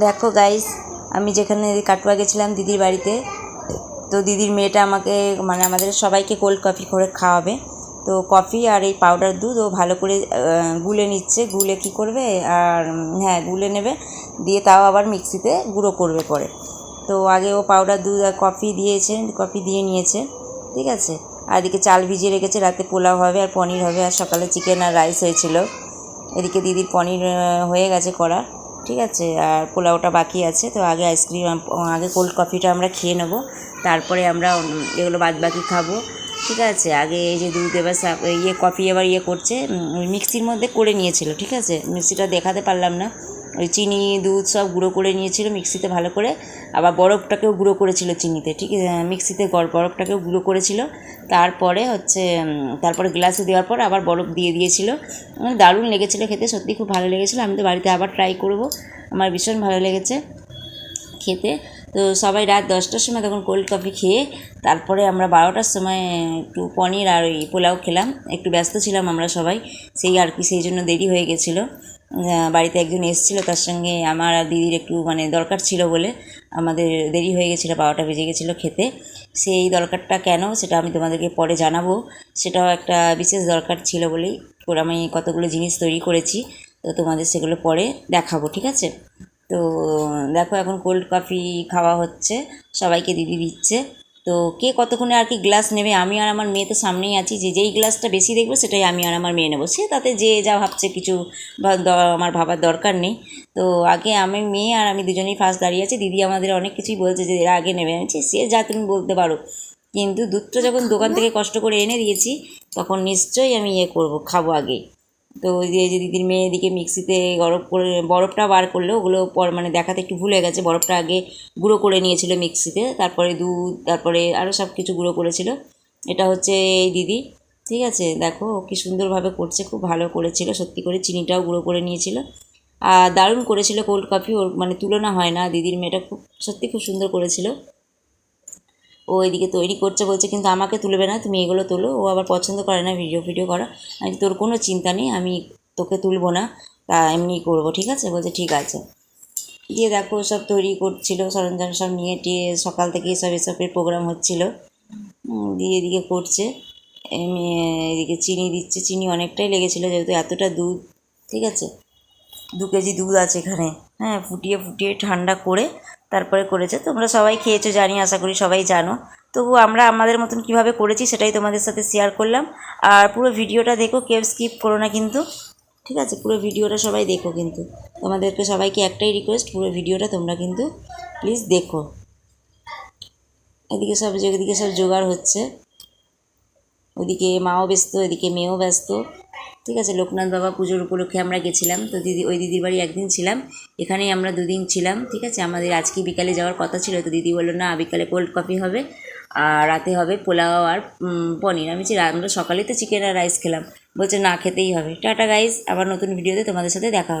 দেখো গাইস আমি যেখানে কাটুয়া গেছিলাম দিদির বাড়িতে, তো দিদির মেয়েটা আমাকে মানে আমাদের সবাইকে কোল্ড কফি করে খাওয়াবে। তো কফি আর এই পাউডার দুধ ও ভালো করে গুলে নিচ্ছে। গুলে কি করবে? আর হ্যাঁ গুলে নেবে। দিয়ে তাও আবার মিক্সিতে গুঁড়ো করবে পরে। তো আগে ও পাউডার দুধ আর কফি দিয়েছে কফি দিয়ে নিয়েছে, ঠিক আছে? আর এদিকে চাল ভিজিয়ে রেখেছে, রাতে পোলাও হবে আর পনির হবে। আর সকালে চিকেন আর রাইস হয়েছিল। এদিকে দিদির পনির হয়ে গেছে করা। ঠিক আছে, আর পোলাওটা বাকি আছে, তো আগে আইসক্রিম আগে কোল্ড কফিটা আমরা খেয়ে নেব, তারপরে আমরা এগুলো বাদ বাকি খাব, ঠিক আছে? আগে এই যে দুধ এবার ইয়ে কফি এবার ইয়ে করছে মিক্সির মধ্যে করে নিয়েছিল, ঠিক আছে? মিক্সিটা দেখাতে পারলাম না। ওই চিনি, দুধ সব গুঁড়ো করে নিয়েছিল মিক্সিতে ভালো করে। আবার বরফটাকেও গুঁড়ো করেছিল চিনিতে, ঠিক মিক্সিতে বরফটাকেও গুঁড়ো করেছিল। তারপরে হচ্ছে তারপরে গ্লাসে দেওয়ার পর আবার বরফ দিয়ে দিয়েছিল। মানে দারুণ লেগেছিলো খেতে সত্যি খুব ভালো লেগেছিলো। আমি তো বাড়িতে আবার ট্রাই করব। আমার ভীষণ ভালো লেগেছে খেতে। তো সবাই রাত দশটার সময় তখন কোল্ড কফি খেয়ে তারপরে আমরা বারোটার সময় একটু পনির আর ওই পোলাও খেলাম। একটু ব্যস্ত ছিলাম আমরা সবাই, সেই আর কি, সেই জন্য দেরি হয়ে গেছিল। বাড়িতে একজন এসেছিল, তার সঙ্গে আমার আর দিদির একটু মানে দরকার ছিল বলে আমাদের দেরি হয়ে গেছিল, বারোটা বেজে গেছিল খেতে। সেই দরকারটা কেন, সেটা আমি তোমাদেরকে পরে জানাব। সেটাও একটা বিশেষ দরকার ছিল বলেই আমি কতগুলো জিনিস তৈরি করেছি, তো তোমাদের সেগুলো পরে দেখাবো, ঠিক আছে? তো দেখো এখন কোল্ড কফি খাওয়া হচ্ছে, সবাইকে দিদি দিচ্ছে। তো কে কতক্ষণে আর কি গ্লাস নেবে, আমি আর আমার মেয়ে তো সামনেই আছি, যে যেই গ্লাসটা বেশি দেখব সেটাই আমি আর আমার মেয়ে নেব। সে তাতে যে যা ভাবছে কিছু আমার ভাবার দরকার নেই। তো আগে আমি মেয়ে আর আমি দুজনেই ফার্স্ট দাঁড়িয়ে আছি, দিদি আমাদের অনেক কিছুই বলছে যে এরা আগে নেবে। আমি সে যা তুমি বলতে পারো। কিন্তু দুধটা যখন দোকান থেকে কষ্ট করে এনে দিয়েছি, তখন নিশ্চয়ই আমি ইয়ে করব, খাব আগে। তো ওই যে যে দিদির মেয়ে এদিকে মিক্সিতে গরম করে, বরফটা বার করল ওগুলো পর মানে দেখাতে একটু ভুলে গেছে। বরফটা আগে গুঁড়ো করে নিয়েছিল মিক্সিতে, তারপরে দুধ তারপরে আরও সব কিছু গুঁড়ো করেছিল। এটা হচ্ছে এই দিদি। ঠিক আছে, দেখো কি সুন্দরভাবে করছে, খুব ভালো করেছিল। সত্যি করে চিনিটাও গুঁড়ো করে নিয়েছিল। আর দারুণ করেছিল কোল্ড কফি, ওর মানে তুলনা হয় না। দিদির মেয়েটা খুব, সত্যি খুব সুন্দর করেছিল। ও এদিকে তৈরি করছে বলছে, কিন্তু আমাকে তুলবে না, তুমি এগুলো তোলো। ও আবার পছন্দ করে না ভিডিও ভিডিও করা। আমি তোর কোনো চিন্তা নেই, আমি তোকে তুলবো না, তা এমনি করব, ঠিক আছে? বলছে, ঠিক আছে। দিয়ে দেখো, সব তৈরি করছিল, সরঞ্জাম সব নিয়ে টিয়ে সকাল থেকে সব এসবের প্রোগ্রাম হচ্ছিল। দিয়ে এদিকে করছে এদিকে চিনি দিচ্ছে। চিনি অনেকটাই লেগেছিলো, যেহেতু এতটা দুধ, ঠিক আছে? দু কেজি দুধ আছে এখানে। হ্যাঁ ফুটিয়ে ফুটিয়ে ঠান্ডা করে তারপরে করেছে। তোমরা সবাই খেয়েছো, জানি, আশা করি সবাই জানো। তবু আমরা আমাদের মতন কীভাবে করেছি সেটাই তোমাদের সাথে শেয়ার করলাম। আর পুরো ভিডিওটা দেখো, কেউ স্কিপ করো না কিন্তু। ঠিক আছে? পুরো ভিডিওটা সবাই দেখো কিন্তু। তোমাদেরকে সবাইকে একটাই রিকোয়েস্ট পুরো ভিডিওটা তোমরা কিন্তু প্লিজ দেখো। এদিকে সব এদিকে সব জোগাড় হচ্ছে। ওদিকে মাও ব্যস্ত, এদিকে মেয়েও ব্যস্ত। ঠিক আছে লোকনাথ বাবা পুজোর উপলক্ষে আমরা গেছিলাম। তো দিদি ওই দিদির বাড়ি একদিন ছিলাম। এখানেই আমরা দুদিন ছিলাম ঠিক আছে? আমাদের আজকে বিকালে যাওয়ার কথা ছিল তো দিদি বলল না বিকালে কোল্ড কফি হবে আর রাতে হবে পোলাও আর পনির। আমি বলছি, আমরা সকালেই তো চিকেন আর রাইস খেলাম। বলছে না খেতেই হবে। টাটা গাইস আবার নতুন ভিডিওতে তোমাদের সাথে দেখা